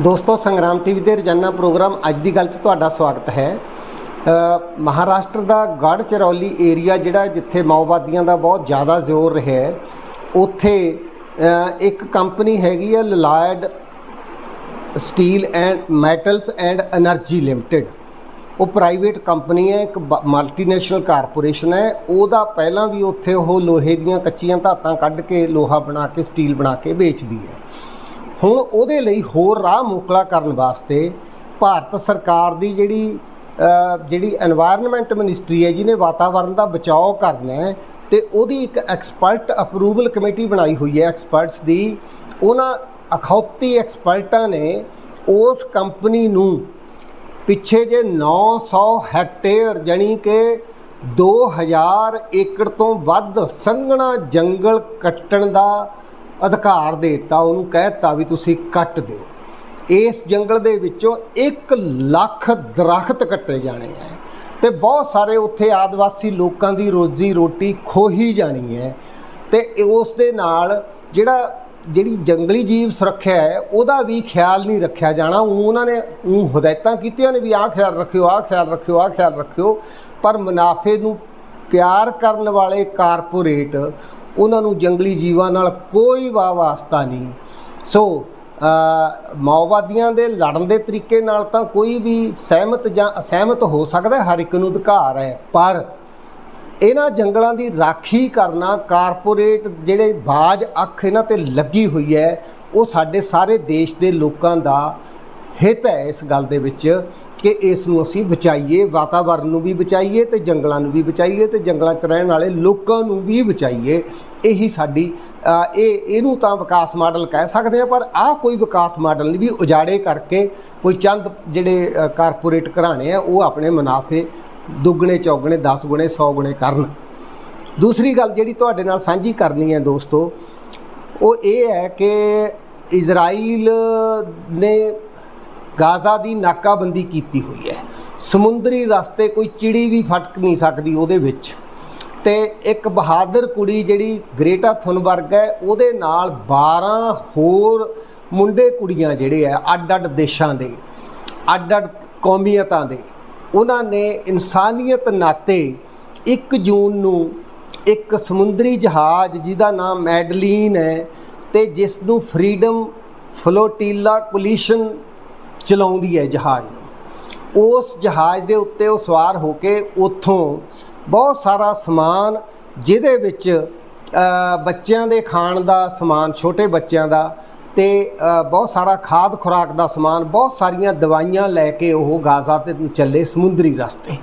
ਦੋਸਤੋ, ਸੰਗਰਾਮ ਟੀਵੀ ਦੇ ਰੋਜ਼ਾਨਾ ਪ੍ਰੋਗਰਾਮ ਅੱਜ ਦੀ ਗੱਲ 'ਚ ਤੁਹਾਡਾ ਸਵਾਗਤ ਹੈ। ਮਹਾਰਾਸ਼ਟਰ ਦਾ ਗੜ੍ਹ ਚਰੌਲੀ ਏਰੀਆ ਜਿਹੜਾ ਜਿੱਥੇ ਮਾਓਵਾਦੀਆਂ ਦਾ ਬਹੁਤ ਜ਼ਿਆਦਾ ਜ਼ੋਰ ਰਿਹਾ ਹੈ, ਉੱਥੇ ਇੱਕ ਕੰਪਨੀ ਹੈਗੀ ਹੈ Lloyd steel and metals and energy limited. ਉਹ ਪ੍ਰਾਈਵੇਟ ਕੰਪਨੀ ਹੈ, ਇੱਕ ਮਲਟੀਨੈਸ਼ਨਲ ਕਾਰਪੋਰੇਸ਼ਨ ਹੈ। ਉਹਦਾ ਪਹਿਲਾਂ ਵੀ ਉੱਥੇ ਉਹ ਲੋਹੇ ਦੀਆਂ ਕੱਚੀਆਂ ਧਾਤਾਂ ਕੱਢ ਕੇ ਲੋਹਾ ਬਣਾ ਕੇ, ਸਟੀਲ ਬਣਾ ਕੇ ਵੇਚਦੀ ਹੈ। ਹੁਣ ਉਹਦੇ ਲਈ ਹੋਰ ਰਾਹ ਮੋਕਲਾ ਕਰਨ ਵਾਸਤੇ ਭਾਰਤ ਸਰਕਾਰ ਦੀ ਜਿਹੜੀ ਜਿਹੜੀ এনवायरमेंट ਮਿਨਿਸਟਰੀ ਹੈ, ਜਿਹਨੇ ਵਾਤਾਵਰਣ ਦਾ ਬਚਾਓ ਕਰਨਾ ਹੈ ਤੇ ਉਹਦੀ ਇੱਕ ਐਕਸਪਰਟ ਅਪਰੂਵਲ ਕਮੇਟੀ ਬਣਾਈ ਹੋਈ ਹੈ ਐਕਸਪਰਟਸ ਦੀ। ਉਹਨਾਂ ਅਖੌਤੀ ਐਕਸਪਰਟਾਂ ਨੇ ਉਸ ਕੰਪਨੀ ਨੂੰ ਪਿੱਛੇ ਜੇ 900 ਹੈਕਟੇਅਰ ਜਾਨੀ ਕਿ 2000 ਏਕੜ ਤੋਂ ਵੱਧ ਸੰਘਣਾ ਜੰਗਲ ਕੱਟਣ ਦਾ ਅਧਿਕਾਰ ਦੇ ਦਿੱਤਾ, ਉਹਨੂੰ ਕਹਿ ਦਿੱਤਾ ਵੀ ਤੁਸੀਂ ਕੱਟ ਦਿਓ। ਇਸ ਜੰਗਲ ਦੇ ਵਿੱਚੋਂ 1 ਲੱਖ ਦਰਖਤ ਕੱਟੇ ਜਾਣੇ ਹੈ ਤੇ ਬਹੁਤ ਸਾਰੇ ਉੱਥੇ ਆਦਿਵਾਸੀ ਲੋਕਾਂ ਦੀ ਰੋਜ਼ੀ ਰੋਟੀ ਖੋਹੀ ਜਾਣੀ ਹੈ। ਤੇ ਉਸ ਦੇ ਨਾਲ ਜਿਹੜਾ, ਜਿਹੜੀ ਜੰਗਲੀ ਜੀਵ ਸੁਰੱਖਿਆ ਹੈ, ਉਹਦਾ ਵੀ ਖਿਆਲ ਨਹੀਂ ਰੱਖਿਆ ਜਾਣਾ। ਊਂ ਉਹਨਾਂ ਨੇ ਉਹ ਹਦਾਇਤਾਂ ਕੀਤੀਆਂ ਨੇ ਵੀ ਆਹ ਖਿਆਲ ਰੱਖਿਓ, ਆਹ ਖਿਆਲ ਰੱਖਿਓ, ਆਹ ਖਿਆਲ ਰੱਖਿਓ। ਪਰ ਮੁਨਾਫੇ ਨੂੰ ਪਿਆਰ ਕਰਨ ਵਾਲੇ ਕਾਰਪੋਰੇਟ ਉਹਨਾਂ ਨੂੰ ਜੰਗਲੀ ਜੀਵਾਂ ਨਾਲ ਕੋਈ ਵਾ ਵਾਸਤਾ ਨਹੀਂ। ਸੋ ਮਾਓਵਾਦੀਆਂ ਦੇ ਲੜਨ ਦੇ ਤਰੀਕੇ ਨਾਲ ਤਾਂ ਕੋਈ ਵੀ ਸਹਿਮਤ ਜਾਂ ਅਸਹਿਮਤ ਹੋ ਸਕਦਾ ਹਰ ਇੱਕ ਨੂੰ ਅਧਿਕਾਰ ਹੈ। ਪਰ ਇਹਨਾਂ ਜੰਗਲਾਂ ਦੀ ਰਾਖੀ ਕਰਨਾ, ਕਾਰਪੋਰੇਟ ਜਿਹੜੇ ਬਾਜ ਅੱਖ ਇਹਨਾਂ ਤੇ ਲੱਗੀ ਹੋਈ ਹੈ, ਉਹ ਸਾਡੇ ਸਾਰੇ ਦੇਸ਼ ਦੇ ਲੋਕਾਂ ਦਾ ਹਿੱਤ ਹੈ ਇਸ ਗੱਲ ਦੇ ਵਿੱਚ। ਕਿ ਇਸ ਨੂੰ ਅਸੀਂ ਬਚਾਈਏ, ਵਾਤਾਵਰਨ ਨੂੰ ਵੀ ਬਚਾਈਏ ਤੇ ਜੰਗਲਾਂ ਨੂੰ ਵੀ ਬਚਾਈਏ ਤੇ ਜੰਗਲਾਂ 'ਚ ਰਹਿਣ ਵਾਲੇ ਲੋਕਾਂ ਨੂੰ ਵੀ ਬਚਾਈਏ। ਇਹੀ ਸਾਡੀ ਇਹ, ਇਹਨੂੰ ਤਾਂ ਵਿਕਾਸ ਮਾਡਲ ਕਹਿ ਸਕਦੇ ਆ ਪਰ ਆਹ ਕੋਈ ਵਿਕਾਸ ਮਾਡਲ ਨਹੀਂ ਵੀ ਉਜਾੜੇ ਕਰਕੇ ਕੋਈ ਚੰਦ ਜਿਹੜੇ ਕਾਰਪੋਰੇਟ ਘਰਾਣੇ ਆ, ਉਹ ਆਪਣੇ ਮੁਨਾਫੇ ਦੁੱਗਣੇ, ਚੌਗਣੇ 10 ਗੁਣੇ 100 ਗੁਣੇ ਕਰਨ। ਦੂਸਰੀ ਗੱਲ ਜਿਹੜੀ ਤੁਹਾਡੇ ਨਾਲ ਸਾਂਝੀ ਕਰਨੀ ਹੈ ਦੋਸਤੋ, ਉਹ ਇਹ ਹੈ ਕਿ ਇਜ਼ਰਾਈਲ ਨੇ ਗਾਜ਼ਾ ਦੀ ਨਾਕਾਬੰਦੀ ਕੀਤੀ ਹੋਈ ਹੈ। ਸਮੁੰਦਰੀ ਰਸਤੇ ਕੋਈ ਚਿੜੀ ਵੀ ਫਟਕ ਨਹੀਂ ਸਕਦੀ ਉਹਦੇ ਵਿੱਚ। ਤੇ ਇੱਕ ਬਹਾਦਰ ਕੁੜੀ ਜਿਹੜੀ ਗ੍ਰੇਟਾ ਥੁਨਬਰਗ ਹੈ, ਉਹਦੇ ਨਾਲ 12 ਹੋਰ ਮੁੰਡੇ ਕੁੜੀਆਂ ਜਿਹੜੇ ਆ, ਅੱਡ-ਅੱਡ ਦੇਸ਼ਾਂ ਦੇ, ਅੱਡ-ਅੱਡ ਕੌਮੀਅਤਾਂ ਦੇ, ਉਹਨਾਂ ਨੇ ਇਨਸਾਨੀਅਤ ਨਾਤੇ 1 ਜੂਨ ਨੂੰ ਇੱਕ ਸਮੁੰਦਰੀ ਜਹਾਜ਼ ਜਿਹਦਾ ਨਾਮ ਮੈਡਲੀਨ ਹੈ ਤੇ ਜਿਸ ਨੂੰ ਫਰੀडम ਫਲੋਟੀਲਾ ਕੋਲੀਸ਼ਨ ਚਲਾਉਂਦੀ ਹੈ ਜਹਾਜ਼ ਨੂੰ। ਉਸ ਜਹਾਜ਼ ਦੇ ਉੱਤੇ ਉਹ ਸਵਾਰ ਹੋ ਕੇ ਉੱਥੋਂ ਬਹੁਤ ਸਾਰਾ ਸਮਾਨ ਜਿਹਦੇ ਵਿੱਚ ਬੱਚਿਆਂ ਦੇ ਖਾਣ ਦਾ ਸਮਾਨ, ਛੋਟੇ ਬੱਚਿਆਂ ਦਾ ਤੇ ਬਹੁਤ ਸਾਰਾ ਖਾਦ ਖੁਰਾਕ ਦਾ ਸਮਾਨ, ਬਹੁਤ ਸਾਰੀਆਂ ਦਵਾਈਆਂ ਲੈ ਕੇ ਉਹ ਗਾਜ਼ਾ ਤੇ ਚੱਲੇ ਸਮੁੰਦਰੀ ਰਸਤੇ।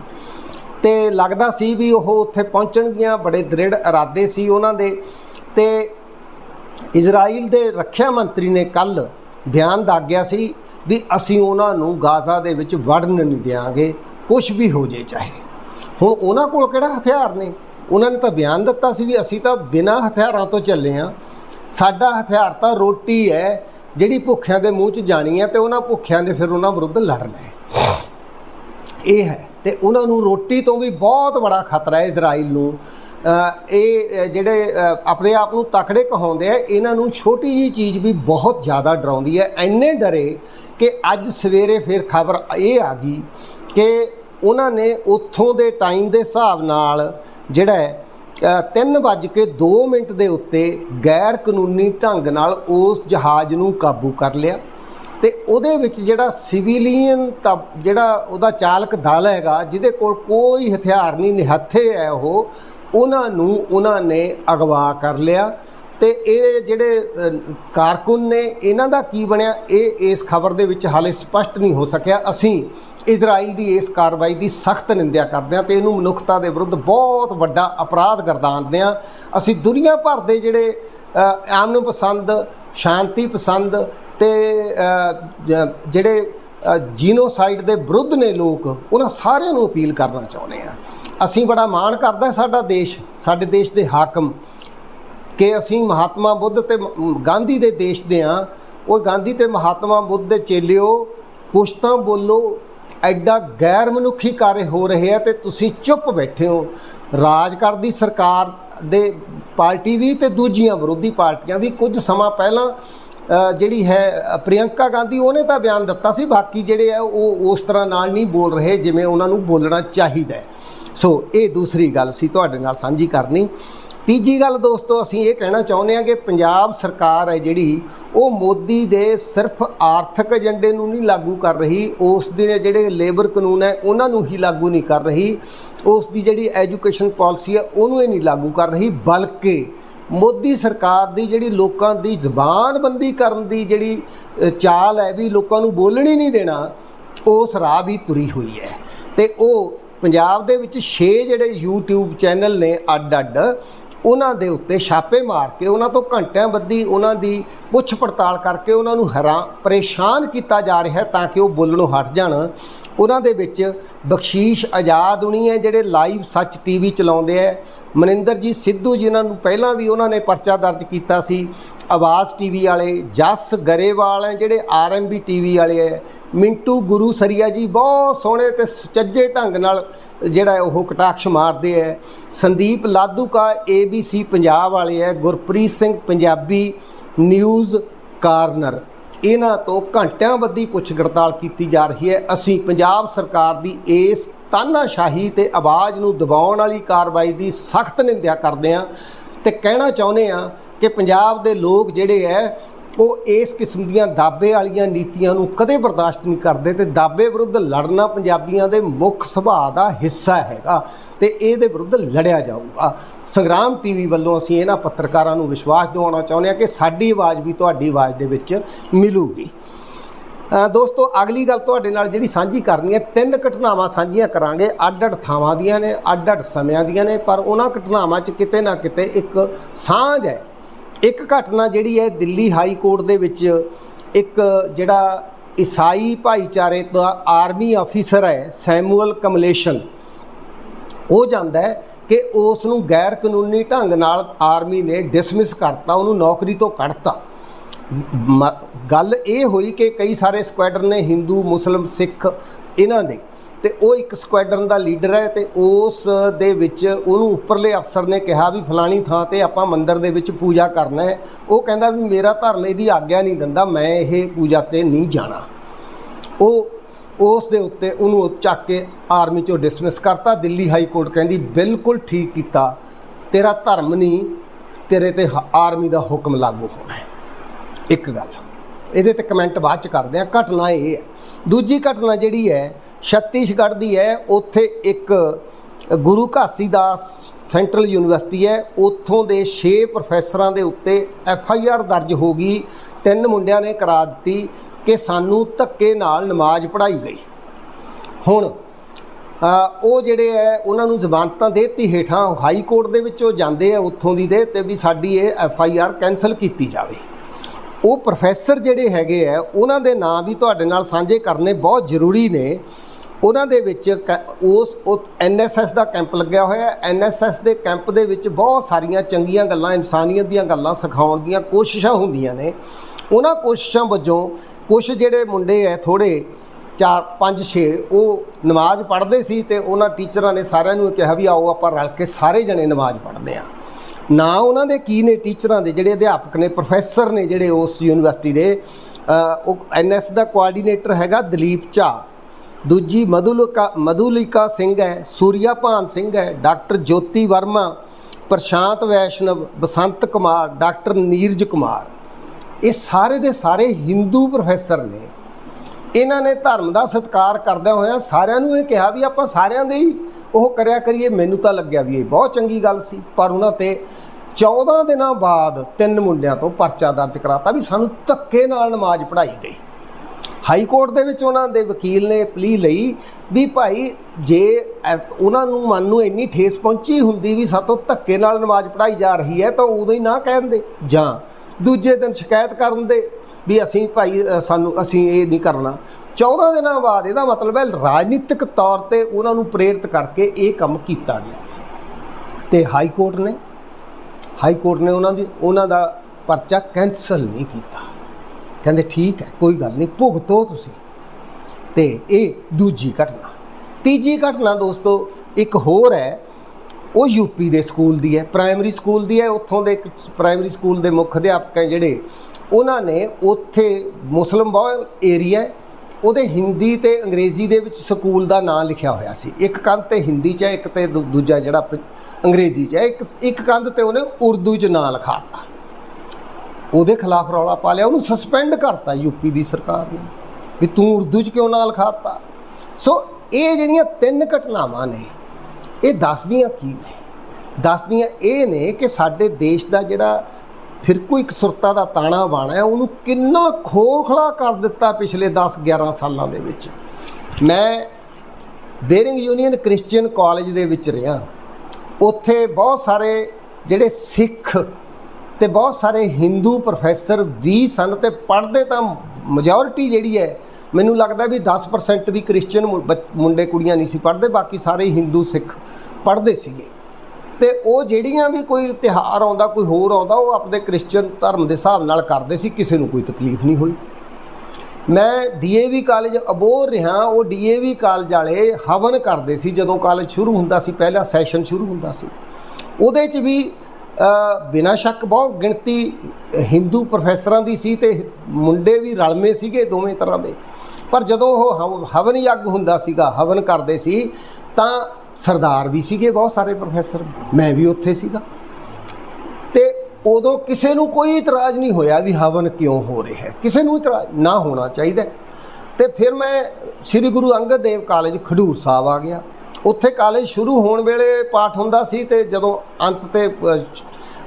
ਤੇ ਲੱਗਦਾ ਸੀ ਵੀ ਉਹ ਉੱਥੇ ਪਹੁੰਚਣਗੀਆਂ, ਬੜੇ ਦ੍ਰਿੜ ਇਰਾਦੇ ਸੀ ਉਹਨਾਂ ਦੇ। ਤੇ ਇਜ਼ਰਾਈਲ ਦੇ ਰੱਖਿਆ ਮੰਤਰੀ ਨੇ ਕੱਲ ਬਿਆਨ ਦਾਗਿਆ ਸੀ ਵੀ ਅਸੀਂ ਉਹਨਾਂ ਨੂੰ ਗਾਜ਼ਾ ਦੇ ਵਿੱਚ ਵੜਨ ਨਹੀਂ ਦਿਆਂਗੇ ਕੁਝ ਵੀ ਹੋ ਜੇ ਚਾਹੇ। ਹੁਣ ਉਹਨਾਂ ਕੋਲ ਕਿਹੜਾ ਹਥਿਆਰ ਨੇ? ਉਹਨਾਂ ਨੇ ਤਾਂ ਬਿਆਨ ਦਿੱਤਾ ਸੀ ਵੀ ਅਸੀਂ ਤਾਂ ਬਿਨਾਂ ਹਥਿਆਰਾਂ ਤੋਂ ਚੱਲੇ ਆ। ਸਾਡਾ ਹਥਿਆਰ ਤਾਂ ਰੋਟੀ ਹੈ, ਜਿਹੜੀ ਭੁੱਖਿਆਂ ਦੇ ਮੂੰਹ 'ਚ ਜਾਣੀ ਹੈ ਤੇ ਉਹਨਾਂ ਭੁੱਖਿਆਂ ਨੇ ਫਿਰ ਉਹਨਾਂ ਵਿਰੁੱਧ ਲੜਨਾ ਹੈ। ਇਹ ਹੈ ਤੇ ਉਹਨਾਂ ਨੂੰ ਰੋਟੀ ਤੋਂ ਵੀ ਬਹੁਤ ਬੜਾ ਖਤਰਾ ਹੈ ਇਜ਼ਰਾਈਲ ਨੂੰ। ਇਹ ਜਿਹੜੇ ਆਪਣੇ ਆਪ ਨੂੰ ਤਕੜੇ ਕਹਾਉਂਦੇ ਆ, ਇਹਨਾਂ ਨੂੰ ਛੋਟੀ ਜੀ ਚੀਜ਼ ਵੀ ਬਹੁਤ ਜ਼ਿਆਦਾ ਡਰਾਉਂਦੀ ਹੈ। ਐਨੇ ਡਰੇ ਕਿ ਅੱਜ ਸਵੇਰੇ ਫਿਰ ਖਬਰ ਇਹ ਆ ਗਈ ਕਿ ਉਹਨਾਂ ਨੇ ਉੱਥੋਂ ਦੇ ਟਾਈਮ ਦੇ ਹਿਸਾਬ ਨਾਲ ਜਿਹੜਾ ਹੈ, ਤਿੰਨ ਵੱਜ ਕੇ 2 ਮਿੰਟ ਦੇ ਉੱਤੇ ਗੈਰ ਕਾਨੂੰਨੀ ਢੰਗ ਨਾਲ ਉਸ ਜਹਾਜ਼ ਨੂੰ ਕਾਬੂ ਕਰ ਲਿਆ ਤੇ ਉਹਦੇ ਵਿੱਚ ਜਿਹੜਾ ਸਿਵਿਲੀਅਨ ਤਾਂ ਜਿਹੜਾ ਉਹਦਾ ਚਾਲਕ ਦਲ ਹੈਗਾ ਜਿਹਦੇ ਕੋਲ ਕੋਈ ਹਥਿਆਰ ਨਹੀਂ ਨਿਹੱਥੇ ਹੈ ਉਹ ਉਹਨਾਂ ਨੂੰ ਉਹਨਾਂ ਨੇ ਅਗਵਾ ਕਰ ਲਿਆ ਤੇ ਇਹ ਜਿਹੜੇ ਕਾਰਕੁਨ ਨੇ ਇਹਨਾਂ ਦਾ ਕੀ ਬਣਿਆ? ਇਹ ਇਸ ਖਬਰ ਦੇ ਵਿੱਚ ਹਾਲੇ ਸਪਸ਼ਟ ਨਹੀਂ ਹੋ ਸਕਿਆ। ਅਸੀਂ ਇਜ਼ਰਾਈਲ ਦੀ ਇਸ ਕਾਰਵਾਈ ਦੀ ਸਖਤ ਨਿੰਦਿਆ ਕਰਦੇ ਹਾਂ ਤੇ ਇਹਨੂੰ ਮਨੁੱਖਤਾ ਦੇ ਵਿਰੁੱਧ ਬਹੁਤ ਵੱਡਾ ਅਪਰਾਧ ਗਰਦਾਨਦੇ ਹਾਂ। ਅਸੀਂ ਦੁਨੀਆ ਭਰ ਦੇ ਜਿਹੜੇ ਅ, ਆਮਨ ਪਸੰਦ ਸ਼ਾਂਤੀ ਪਸੰਦ ਤੇ ਜਿਹੜੇ ਜੀਨੋਸਾਈਡ ਦੇ ਵਿਰੁੱਧ ਨੇ ਲੋਕ ਉਹਨਾਂ ਸਾਰਿਆਂ ਨੂੰ ਅਪੀਲ ਕਰਨਾ ਚਾਹੁੰਦੇ ਆ ਅਸੀਂ ਬੜਾ ਮਾਣ ਕਰਦਾ ਸਾਡਾ ਦੇਸ਼ ਸਾਡੇ ਦੇਸ਼ ਦੇ ਹਾਕਮ। ਕਿ ਅਸੀਂ ਮਹਾਤਮਾ ਬੁੱਧ ਤੇ ਗਾਂਧੀ ਦੇ ਦੇਸ਼ ਦੇ ਆ ਉਹ ਗਾਂਧੀ ਤੇ ਮਹਾਤਮਾ ਬੁੱਧ ਦੇ ਚੇਲਿਓ ਕੁਛ ਤਾਂ ਬੋਲੋ ਐਡਾ ਗੈਰ ਮਨੁੱਖੀ ਕਾਰੇ ਹੋ ਰਹੇ ਆ ਤੇ ਤੁਸੀਂ ਚੁੱਪ ਬੈਠੇ ਹੋ। ਰਾਜ ਕਰਦੀ ਸਰਕਾਰ ਦੇ ਪਾਰਟੀ ਵੀ ਤੇ ਦੂਜੀਆਂ ਵਿਰੋਧੀ ਪਾਰਟੀਆਂ ਵੀ ਕੁਝ ਸਮਾਂ ਪਹਿਲਾਂ ਜਿਹੜੀ ਹੈ ਅ, ਪ੍ਰਿਯੰਕਾ ਗਾਂਧੀ ਉਹਨੇ ਤਾਂ ਬਿਆਨ ਦਿੱਤਾ ਸੀ। ਬਾਕੀ ਜਿਹੜੇ ਆ ਉਹ ਉਸ ਤਰ੍ਹਾਂ ਨਾਲ ਨਹੀਂ ਬੋਲ ਰਹੇ ਜਿਵੇਂ ਉਹਨਾਂ ਨੂੰ ਬੋਲਣਾ ਚਾਹੀਦਾ ਸੋ ਇਹ ਦੂਸਰੀ ਗੱਲ ਸੀ ਤੁਹਾਡੇ ਨਾਲ ਸਾਂਝੀ ਕਰਨੀ। ਤੀਜੀ ਗੱਲ ਦੋਸਤੋ, ਅਸੀਂ ਇਹ ਕਹਿਣਾ ਚਾਹੁੰਦੇ ਹਾਂ ਕਿ ਪੰਜਾਬ ਸਰਕਾਰ ਹੈ ਜਿਹੜੀ, ਉਹ ਮੋਦੀ ਦੇ ਸਿਰਫ ਆਰਥਿਕ ਏਜੰਡੇ ਨੂੰ ਨਹੀਂ ਲਾਗੂ ਕਰ ਰਹੀ, ਉਸ ਦੇ ਜਿਹੜੇ ਲੇਬਰ ਕਾਨੂੰਨ ਹੈ, ਉਹਨਾਂ ਨੂੰ ਹੀ ਲਾਗੂ ਨਹੀਂ ਕਰ ਰਹੀ, ਉਸ ਦੀ ਜਿਹੜੀ ਐਜੂਕੇਸ਼ਨ ਪਾਲਿਸੀ ਹੈ, ਉਹਨੂੰ ਇਹ ਨਹੀਂ ਲਾਗੂ ਕਰ ਰਹੀ, ਬਲਕਿ ਮੋਦੀ ਸਰਕਾਰ ਦੀ ਜਿਹੜੀ ਲੋਕਾਂ ਦੀ ਜ਼ਬਾਨਬੰਦੀ ਕਰਨ ਦੀ ਜਿਹੜੀ ਚਾਲ ਹੈ ਵੀ ਲੋਕਾਂ ਨੂੰ ਬੋਲਣ ਹੀ ਨਹੀਂ ਦੇਣਾ, ਉਸ ਰਾਹ ਵੀ ਤੁਰੀ ਹੋਈ ਹੈ। ਤੇ ਉਹ ਪੰਜਾਬ ਦੇ ਵਿੱਚ 6 ਜਿਹੜੇ YouTube ਚੈਨਲ ਨੇ, ਅੱਡ-ਅੱਡ ਉਹਨਾਂ ਦੇ ਉੱਤੇ ਛਾਪੇ ਮਾਰ ਕੇ, ਉਹਨਾਂ ਤੋਂ ਘੰਟਿਆਂ ਬੱਧੀ ਉਹਨਾਂ ਦੀ ਪੁੱਛ ਪੜਤਾਲ ਕਰਕੇ ਉਹਨਾਂ ਨੂੰ ਹੈਰਾਨ ਪਰੇਸ਼ਾਨ ਕੀਤਾ ਜਾ ਰਿਹਾ ਤਾਂ ਕਿ ਉਹ ਬੋਲਣੋਂ ਹਟ ਜਾਣ। ਉਹਨਾਂ ਦੇ ਵਿੱਚ ਬਖਸ਼ੀਸ਼ ਆਜ਼ਾਦ ਉਣੀ ਹੈ, ਜਿਹੜੇ ਲਾਈਵ ਸੱਚ ਟੀਵੀ ਚਲਾਉਂਦੇ ਆ ਮਨਿੰਦਰਜੀਤ ਸਿੱਧੂ ਜਿਨ੍ਹਾਂ ਨੂੰ ਪਹਿਲਾਂ ਵੀ ਉਹਨਾਂ ਨੇ ਪਰਚਾ ਦਰਜ ਕੀਤਾ ਸੀ। ਆਵਾਜ਼ ਟੀਵੀ ਵਾਲੇ, ਜਸ ਗਰੇਵਾਲ ਹੈ, ਜਿਹੜੇ ਆਰਐਮਬੀ ਟੀਵੀ ਵਾਲੇ ਹੈ। ਮਿੰਟੂ ਗੁਰੂ ਸਰੀਆ ਜੀ ਬਹੁਤ ਸੋਹਣੇ ਤੇ ਸੁਚੱਜੇ ਢੰਗ ਨਾਲ ਜਿਹੜਾ ਉਹ ਕਟਾਕਸ਼ ਮਾਰਦੇ ਹੈ ਸੰਦੀਪ ਲਾਧੂਕਾ ABC ਪੰਜਾਬ ਵਾਲੇ ਹੈ ਗੁਰਪ੍ਰੀਤ ਸਿੰਘ ਪੰਜਾਬੀ, ਨਿਊਜ਼ ਕਾਰਨਰ। ਇਹਨਾਂ ਤੋਂ ਘੰਟਿਆਂ ਬੱਧੀ ਪੁੱਛ ਗੜਤਾਲ ਕੀਤੀ ਜਾ ਰਹੀ ਹੈ ਅਸੀਂ ਪੰਜਾਬ ਸਰਕਾਰ ਦੀ ਇਸ ਤਾਨਾਸ਼ਾਹੀ ਤੇ ਆਵਾਜ਼ ਨੂੰ ਦਬਾਉਣ ਵਾਲੀ ਕਾਰਵਾਈ ਦੀ ਸਖਤ ਨਿੰਦਿਆ ਕਰਦੇ ਹਾਂ ਤੇ ਕਹਿਣਾ ਚਾਹੁੰਦੇ ਹਾਂ ਕਿ ਪੰਜਾਬ ਦੇ ਲੋਕ ਜਿਹੜੇ ਹੈ ਉਹ ਇਸ ਕਿਸਮ ਦੀਆਂ ਦਾਬੇ ਵਾਲੀਆਂ ਨੀਤੀਆਂ ਨੂੰ ਕਦੇ ਬਰਦਾਸ਼ਤ ਨਹੀਂ ਕਰਦੇ ਤੇ ਦਾਬੇ ਵਿਰੁੱਧ ਲੜਨਾ ਪੰਜਾਬੀਆਂ ਦੇ ਮੁੱਖ ਸੁਭਾਅ ਦਾ ਹਿੱਸਾ ਹੈਗਾ ਤੇ ਇਹਦੇ ਵਿਰੁੱਧ ਲੜਿਆ ਜਾਊਗਾ। ਸੰਗਰਾਮ ਟੀਵੀ ਵੱਲੋਂ ਅਸੀਂ ਇਹਨਾਂ ਪੱਤਰਕਾਰਾਂ ਨੂੰ ਵਿਸ਼ਵਾਸ ਦਿਵਾਉਣਾ ਚਾਹੁੰਦੇ ਹਾਂ ਕਿ ਸਾਡੀ ਆਵਾਜ਼ ਵੀ ਤੁਹਾਡੀ ਆਵਾਜ਼ ਦੇ ਵਿੱਚ ਮਿਲੂਗੀ। ਦੋਸਤੋ, ਅਗਲੀ ਗੱਲ ਤੁਹਾਡੇ ਨਾਲ ਜਿਹੜੀ ਸਾਂਝੀ ਕਰਨੀ ਹੈ, ਤਿੰਨ ਘਟਨਾਵਾਂ ਸਾਂਝੀਆਂ ਕਰਾਂਗੇ। ਅੱਡ-ਅੱਡ ਥਾਵਾਂ ਦੀਆਂ ਨੇ, ਅੱਡ-ਅੱਡ ਸਮਿਆਂ ਦੀਆਂ ਨੇ, ਪਰ ਉਹਨਾਂ ਘਟਨਾਵਾਂ 'ਚ ਕਿਤੇ ਨਾ ਕਿਤੇ ਇੱਕ ਸਾਂਝ ਹੈ। ਇੱਕ ਘਟਨਾ ਜਿਹੜੀ ਹੈ ਦਿੱਲੀ ਹਾਈ ਕੋਰਟ ਦੇ ਵਿੱਚ ਇੱਕ ਜਿਹੜਾ ਈਸਾਈ ਭਾਈਚਾਰੇ ਦਾ ਆਰਮੀ ਅਫੀਸਰ ਹੈ, ਸੈਮੂਅਲ ਕਮਲੇਸ਼ਨ, ਉਹ ਜਾਂਦਾ ਹੈ ਕਿ ਉਸ ਨੂੰ ਗੈਰ ਕਾਨੂੰਨੀ ਢੰਗ ਨਾਲ ਆਰਮੀ ਨੇ ਡਿਸਮਿਸ ਕਰਤਾ, ਉਹਨੂੰ ਨੌਕਰੀ ਤੋਂ ਕੱਢਤਾ। ਮ- ਗੱਲ ਇਹ ਹੋਈ ਕਿ ਕਈ ਸਾਰੇ ਸਕੁਐਡਰਨ ਨੇ ਹਿੰਦੂ, ਮੁਸਲਮ, ਸਿੱਖ, ਇਹਨਾਂ ਦੇ ਤੇ ਉਹ ਇੱਕ ਸਕੁਐਡਰਨ ਦਾ ਲੀਡਰ ਹੈ ਤੇ ਉਸ ਦੇ ਵਿੱਚ ਉਹਨੂੰ ਉੱਪਰਲੇ ਅਫਸਰ ਨੇ ਕਿਹਾ ਵੀ ਫਲਾਣੀ ਥਾਂ ਤੇ ਆਪਾਂ ਮੰਦਿਰ ਦੇ ਵਿੱਚ ਪੂਜਾ ਕਰਨਾ ਹੈ। ਉਹ ਕਹਿੰਦਾ ਵੀ ਮੇਰਾ ਧਰਮ ਇਹਦੀ ਆਗਿਆ ਨਹੀਂ ਦਿੰਦਾ, ਮੈਂ ਇਹ ਪੂਜਾ ਤੇ ਨਹੀਂ ਜਾਣਾ। ਉਹ ਉਸ ਦੇ ਉੱਤੇ ਉਹਨੂੰ ਚੱਕ ਕੇ ਆਰਮੀ ਚੋਂ ਡਿਸਮਿਸ ਕਰਤਾ, ਦਿੱਲੀ ਹਾਈ ਕੋਰਟ ਕਹਿੰਦੀ ਬਿਲਕੁਲ ਠੀਕ ਕੀਤਾ, ਤੇਰਾ ਧਰਮ ਨਹੀਂ, ਤੇਰੇ ਤੇ ਹ- ਆਰਮੀ ਦਾ ਹੁਕਮ ਲਾਗੂ ਹੋਣਾ ਹੈ। ਇੱਕ ਗੱਲ, ਇਹਦੇ ਤੇ ਕਮੈਂਟ ਬਾਅਦ ਚ ਕਰਦੇ ਆ ਘਟਨਾ ਇਹ ਹੈ। ਦੂਜੀ ਘਟਨਾ ਜਿਹੜੀ ਹੈ ਛੱਤੀਸਗੜ੍ਹ ਦੀ ਹੈ, ਉੱਥੇ ਇੱਕ ਗੁਰੂ ਘਾਸੀਦਾਸ ਸੈਂਟਰਲ ਯੂਨੀਵਰਸਿਟੀ ਹੈ, ਉੱਥੋਂ ਦੇ 6 ਪ੍ਰੋਫੈਸਰਾਂ ਦੇ ਉੱਤੇ ਐਫ ਆਈ ਆਰ ਦਰਜ ਹੋ ਗਈ, ਤਿੰਨ ਮੁੰਡਿਆਂ ਨੇ ਕਰਾ ਦਿੱਤੀ ਕਿ ਸਾਨੂੰ ਧੱਕੇ ਨਾਲ ਨਮਾਜ਼ ਪੜ੍ਹਾਈ ਗਈ। ਹੁਣ ਉਹ ਜਿਹੜੇ ਹੈ, ਉਹਨਾਂ ਨੂੰ ਜ਼ਮਾਨਤਾਂ ਦੇਤੀ ਹੇਠਾਂ ਹਾਈ ਕੋਰਟ ਦੇ ਵਿੱਚ ਉਹ ਜਾਂਦੇ ਆ ਉੱਥੋਂ ਦੀ ਦੇ ਤੇ ਵੀ ਸਾਡੀ ਇਹ ਐਫ ਆਈ ਆਰ ਕੈਨਸਲ ਕੀਤੀ ਜਾਵੇ। ਉਹ ਪ੍ਰੋਫੈਸਰ ਜਿਹੜੇ ਹੈਗੇ ਆ, ਉਹਨਾਂ ਦੇ ਨਾਂ ਵੀ ਤੁਹਾਡੇ ਨਾਲ ਸਾਂਝੇ ਕਰਨੇ ਬਹੁਤ ਜ਼ਰੂਰੀ ਨੇ। ਉਹਨਾਂ ਦੇ ਵਿੱਚ ਕ- ਉਸ ਐਨਐਸਐਸ ਦਾ ਕੈਂਪ ਲੱਗਿਆ ਹੋਇਆ ਹੈ। ਐਨਐਸਐਸ ਦੇ ਕੈਂਪ ਦੇ ਵਿੱਚ ਬਹੁਤ ਸਾਰੀਆਂ ਚੰਗੀਆਂ ਗੱਲਾਂ, ਇਨਸਾਨੀਅਤ ਦੀਆਂ ਗੱਲਾਂ ਸਿਖਾਉਣ ਦੀਆਂ ਕੋਸ਼ਿਸ਼ਾਂ ਹੁੰਦੀਆਂ ਨੇ। ਉਹਨਾਂ ਕੋਸ਼ਿਸ਼ਾਂ ਵਜੋਂ ਕੁਝ ਜਿਹੜੇ ਮੁੰਡੇ ਐ ਥੋੜੇ 4 5 6 ਉਹ ਨਮਾਜ਼ ਪੜ੍ਹਦੇ ਸੀ ਤੇ ਉਹਨਾਂ ਟੀਚਰਾਂ ਨੇ ਸਾਰਿਆਂ ਨੂੰ ਕਿਹਾ ਵੀ ਆਓ ਆਪਾਂ ਰਲ ਕੇ ਸਾਰੇ ਜਣੇ ਨਮਾਜ਼ ਪੜ੍ਹਦੇ ਆ। ਨਾ ਉਹਨਾਂ ਦੇ ਕੀ ਨੇ ਟੀਚਰਾਂ ਦੇ ਜਿਹੜੇ ਅਧਿਆਪਕ ਨੇ ਪ੍ਰੋਫੈਸਰ ਨੇ ਜਿਹੜੇ ਉਸ ਯੂਨੀਵਰਸਿਟੀ ਦੇ ਅ, ਉਹ ਐਨਐਸ ਦਾ ਕੋਆਰਡੀਨੇਟਰ ਹੈਗਾ ਦਲੀਪ ਝਾ। ਦੂਜੀ ਮਧੁਲਿਕਾ ਮਧੁਲਿਕਾ ਸਿੰਘ ਹੈ ਸੂਰਿਆ ਭਾਨ ਸਿੰਘ ਹੈ ਡਾਕਟਰ ਜੋਤੀ ਵਰਮਾ ਪ੍ਰਸ਼ਾਂਤ ਵੈਸ਼ਨਵ ਬਸੰਤ ਕੁਮਾਰ ਡਾਕਟਰ ਨੀਰਜ ਕੁਮਾਰ। ਇਹ ਸਾਰੇ ਦੇ ਸਾਰੇ ਹਿੰਦੂ ਪ੍ਰੋਫੈਸਰ ਨੇ। ਇਹਨਾਂ ਨੇ ਧਰਮ ਦਾ ਸਤਿਕਾਰ ਕਰਦਿਆਂ ਹੋਇਆਂ ਸਾਰਿਆਂ ਨੂੰ ਇਹ ਕਿਹਾ ਵੀ ਆਪਾਂ ਸਾਰਿਆਂ ਦੇ ਹੀ ਉਹ ਕਰਿਆ ਕਰੀਏ। ਮੈਨੂੰ ਤਾਂ ਲੱਗਿਆ ਵੀ ਇਹ ਬਹੁਤ ਚੰਗੀ ਗੱਲ ਸੀ ਪਰ ਉਹਨਾਂ ਤੇ 14 ਦਿਨਾਂ ਬਾਅਦ ਤਿੰਨ ਮੁੰਡਿਆਂ ਤੋਂ ਪਰਚਾ ਦਰਜ ਕਰਾਤਾ ਵੀ ਸਾਨੂੰ ਧੱਕੇ ਨਾਲ ਨਮਾਜ਼ ਪੜ੍ਹਾਈ ਗਈ। ਹਾਈ ਕੋਰਟ ਦੇ ਵਿੱਚ ਉਹਨਾਂ ਦੇ ਵਕੀਲ ਨੇ ਪਲੀ ਲਈ ਵੀ ਭਾਈ ਜੇ ਉਹਨਾਂ ਨੂੰ ਮਨ ਨੂੰ ਇੰਨੀ ਠੇਸ ਪਹੁੰਚੀ ਹੁੰਦੀ ਵੀ ਸਾਤੋਂ ਧੱਕੇ ਨਾਲ ਨਮਾਜ਼ ਪੜ੍ਹਾਈ ਜਾ ਰਹੀ ਹੈ ਤਾਂ ਉਦੋਂ ਹੀ ਨਾ ਕਹਿੰਦੇ ਜਾਂ ਦੂਜੇ ਦਿਨ ਸ਼ਿਕਾਇਤ ਕਰਨ ਦੇ ਵੀ ਅਸੀਂ ਭਾਈ ਸਾਨੂੰ ਅਸੀਂ ਇਹ ਨਹੀਂ ਕਰਨਾ। 14 ਦਿਨਾਂ ਬਾਅਦ ਇਹਦਾ ਮਤਲਬ ਹੈ ਰਾਜਨੀਤਿਕ ਤੌਰ ਤੇ ਉਹਨਾਂ ਨੂੰ ਪ੍ਰੇਰਿਤ ਕਰਕੇ ਇਹ ਕੰਮ ਕੀਤਾ ਗਿਆ। ਤੇ ਹਾਈ ਕੋਰਟ ਨੇ ਹਾਈ ਕੋਰਟ ਨੇ ਉਹਨਾਂ ਦੀ, ਉਹਨਾਂ ਦਾ ਪਰਚਾ ਕੈਂਸਲ ਨਹੀਂ ਕੀਤਾ। ਕਹਿੰਦੇ ਠੀਕ ਹੈ, ਕੋਈ ਗੱਲ ਨਹੀਂ, ਭੁਗਤੋ ਤੁਸੀਂ। ਤੇ ਇਹ ਦੂਜੀ ਘਟਨਾ। ਤੀਜੀ ਘਟਨਾ ਦੋਸਤੋ, ਇੱਕ ਹੋਰ ਹੈ, ਉਹ ਯੂਪੀ ਦੇ ਸਕੂਲ ਦੀ ਹੈ, ਪ੍ਰਾਇਮਰੀ ਸਕੂਲ ਦੀ ਹੈ, ਉੱਥੋਂ ਦੇ ਇੱਕ ਪ੍ਰਾਇਮਰੀ ਸਕੂਲ ਦੇ ਮੁੱਖ ਅਧਿਆਪਕ ਹੈ ਜਿਹੜੇ, ਉਹਨਾਂ ਨੇ ਉੱਥੇ ਮੁਸਲਮ ਬਹੁ ਏਰੀਆ ਉਹਦੇ ਹਿੰਦੀ ਤੇ ਅੰਗਰੇਜ਼ੀ ਦੇ ਵਿੱਚ ਸਕੂਲ ਦਾ ਨਾਂ ਲਿਖਿਆ ਹੋਇਆ ਸੀ। ਇੱਕ ਕੰਧ ਤੇ ਹਿੰਦੀ 'ਚ ਹੈ, ਇੱਕ ਤੇ ਦੂ- ਦੂਜਾ ਜਿਹੜਾ ਅੰਗਰੇਜ਼ੀ 'ਚ ਹੈ। ਇੱਕ ਇੱਕ ਕੰਧ ਤੇ ਉਹਨੇ ਉਰਦੂ 'ਚ ਨਾਂ ਲਿਖਾਤਾ। ਉਹਦੇ ਖਿਲਾਫ ਰੌਲਾ ਪਾ ਲਿਆ, ਉਹਨੂੰ ਸਸਪੈਂਡ ਕਰਤਾ ਯੂਪੀ ਦੀ ਸਰਕਾਰ ਨੇ ਵੀ ਤੂੰ ਉਰਦੂ 'ਚ ਕਿਉਂ ਨਾਂ ਲਿਖਾਤਾ? ਸੋ ਇਹ ਜਿਹੜੀਆਂ ਤਿੰਨ ਘਟਨਾਵਾਂ ਨੇ, ਇਹ ਦੱਸਦੀਆਂ ਕੀ ਨੇ? ਦੱਸਦੀਆਂ ਇਹ ਨੇ ਕਿ ਸਾਡੇ ਦੇਸ਼ ਦਾ ਜਿਹੜਾ ਫਿਰਕੂ ਇੱਕ ਸੁਰਤਾ ਦਾ ਤਾਣਾ ਬਾਣਾ ਹੈ, ਉਹਨੂੰ ਕਿੰਨਾ ਖੋਖਲਾ ਕਰ ਦਿੱਤਾ ਪਿਛਲੇ 10 11 ਸਾਲਾਂ ਦੇ ਵਿੱਚ। ਮੈਂ ਬੇਰਿੰਗ ਯੂਨੀਅਨ ਕ੍ਰਿਸਚੀਅਨ ਕਾਲਜ ਦੇ ਵਿੱਚ ਰਿਹਾ। ਉੱਥੇ ਬਹੁਤ ਸਾਰੇ ਜਿਹੜੇ ਸਿੱਖ ਤੇ ਬਹੁਤ ਸਾਰੇ ਹਿੰਦੂ ਪ੍ਰੋਫੈਸਰ ਵੀ ਸਨ ਤੇ ਪੜ੍ਹਦੇ ਤਾਂ ਮੈਜੋਰਿਟੀ ਜਿਹੜੀ ਹੈ, ਮੈਨੂੰ ਲੱਗਦਾ ਵੀ 10% ਵੀ ਕ੍ਰਿਸਚੀਅਨ ਮੁ- ਮੁੰਡੇ ਕੁੜੀਆਂ ਨਹੀਂ ਸੀ ਪੜ੍ਹਦੇ, ਬਾਕੀ ਸਾਰੇ ਹਿੰਦੂ ਸਿੱਖ ਪੜ੍ਹਦੇ ਸੀਗੇ। ਤੇ ਉਹ ਜਿਹੜੀਆਂ ਵੀ ਕੋਈ ਤਿਹਾਰ ਆਉਂਦਾ, ਕੋਈ ਹੋਰ ਆਉਂਦਾ, ਉਹ ਆਪਣੇ ਕ੍ਰਿਸਚੀਅਨ ਧਰਮ ਦੇ ਹਿਸਾਬ ਨਾਲ ਕਰਦੇ ਸੀ, ਕਿਸੇ ਨੂੰ ਕੋਈ ਤਕਲੀਫ ਨਹੀਂ ਹੋਈ। ਮੈਂ ਡੀਏਵੀ ਕਾਲਜ ਅਬੋਰ ਰਿਹਾ, ਉਹ ਡੀਏਵੀ ਕਾਲਜ ਵਾਲੇ ਹਵਨ ਕਰਦੇ ਸੀ ਜਦੋਂ ਕਾਲਜ ਸ਼ੁਰੂ ਹੁੰਦਾ ਸੀ, ਪਹਿਲਾ ਸੈਸ਼ਨ ਸ਼ੁਰੂ ਹੁੰਦਾ ਸੀ। ਉਹਦੇ 'ਚ ਵੀ ਬਿਨਾਂ ਸ਼ੱਕ ਬਹੁਤ ਗਿਣਤੀ ਹਿੰਦੂ ਪ੍ਰੋਫੈਸਰਾਂ ਦੀ ਸੀ ਤੇ ਮੁੰਡੇ ਵੀ ਰਲਮੇ ਸੀਗੇ ਦੋਵੇਂ ਤਰ੍ਹਾਂ ਦੇ। ਪਰ ਜਦੋਂ ਉਹ ਹਵ- ਹਵਨ ਯੱਗ ਹੁੰਦਾ ਸੀਗਾ, ਹਵਨ ਕਰਦੇ ਸੀ, ਤਾਂ ਸਰਦਾਰ ਵੀ ਸੀਗੇ ਬਹੁਤ ਸਾਰੇ ਪ੍ਰੋਫੈਸਰ, ਮੈਂ ਵੀ ਉੱਥੇ ਸੀਗਾ। ਉਦੋਂ ਕਿਸੇ ਨੂੰ ਕੋਈ ਇਤਰਾਜ਼ ਨਹੀਂ ਹੋਇਆ ਵੀ ਹਵਨ ਕਿਉਂ ਹੋ ਰਿਹਾ ਹੈ। ਕਿਸੇ ਨੂੰ ਇਤਰਾਜ਼ ਨਾ ਹੋਣਾ ਚਾਹੀਦਾ ਹੈ। ਤੇ ਫਿਰ ਮੈਂ ਸ੍ਰੀ ਗੁਰੂ ਅੰਗਦ ਦੇਵ ਕਾਲਜ ਖਡੂਰ ਸਾਹਿਬ ਆ ਗਿਆ। ਉੱਥੇ ਕਾਲਜ ਸ਼ੁਰੂ ਹੋਣ ਵੇਲੇ ਪਾਠ ਹੁੰਦਾ ਸੀ ਤੇ ਜਦੋਂ ਅੰਤ ਤੇ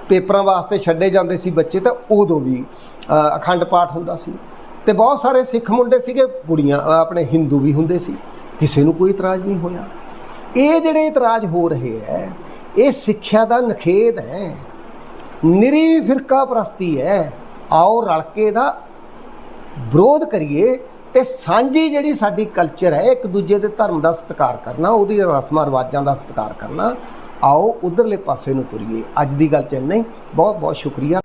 ਪੇਪਰਾਂ ਵਾਸਤੇ ਛੱਡੇ ਜਾਂਦੇ ਸੀ ਬੱਚੇ, ਤਾਂ ਉਦੋਂ ਵੀ ਅਖੰਡ ਪਾਠ ਹੁੰਦਾ ਸੀ। ਤੇ ਬਹੁਤ ਸਾਰੇ ਸਿੱਖ ਮੁੰਡੇ ਸੀਗੇ, ਕੁੜੀਆਂ ਆਪਣੇ ਹਿੰਦੂ ਵੀ ਹੁੰਦੇ ਸੀ। ਕਿਸੇ ਨੂੰ ਕੋਈ ਇਤਰਾਜ਼ ਨਹੀਂ ਹੋਇਆ। ਇਹ ਜਿਹੜੇ ਇਤਰਾਜ਼ ਹੋ ਰਹੇ ਹੈ, ਇਹ ਸਿੱਖਿਆ ਦਾ ਨਖੇਦ ਹੈ। ਨਿਰੀ ਫਿਰਕਾ ਪ੍ਰਸਤੀ ਹੈ। ਆਓ ਰਲ ਕੇ ਦਾ ਵਿਰੋਧ ਕਰੀਏ ਤੇ ਸਾਂਝੀ ਜਿਹੜੀ ਸਾਡੀ ਕਲਚਰ ਹੈ, ਇੱਕ ਦੂਜੇ ਦੇ ਧਰਮ ਦਾ ਸਤਿਕਾਰ ਕਰਨਾ, ਉਹਦੀ ਰਸਮਾਂ, ਰਿਵਾਜਾਂ ਦਾ ਸਤਿਕਾਰ ਕਰਨਾ, ਆਓ ਉਧਰਲੇ ਪਾਸੇ ਨੂੰ ਤੁਰੀਏ। ਅੱਜ ਦੀ ਗੱਲ ਚ ਇੰਨਾ ਹੀ। ਬਹੁਤ ਬਹੁਤ ਸ਼ੁਕਰੀਆ।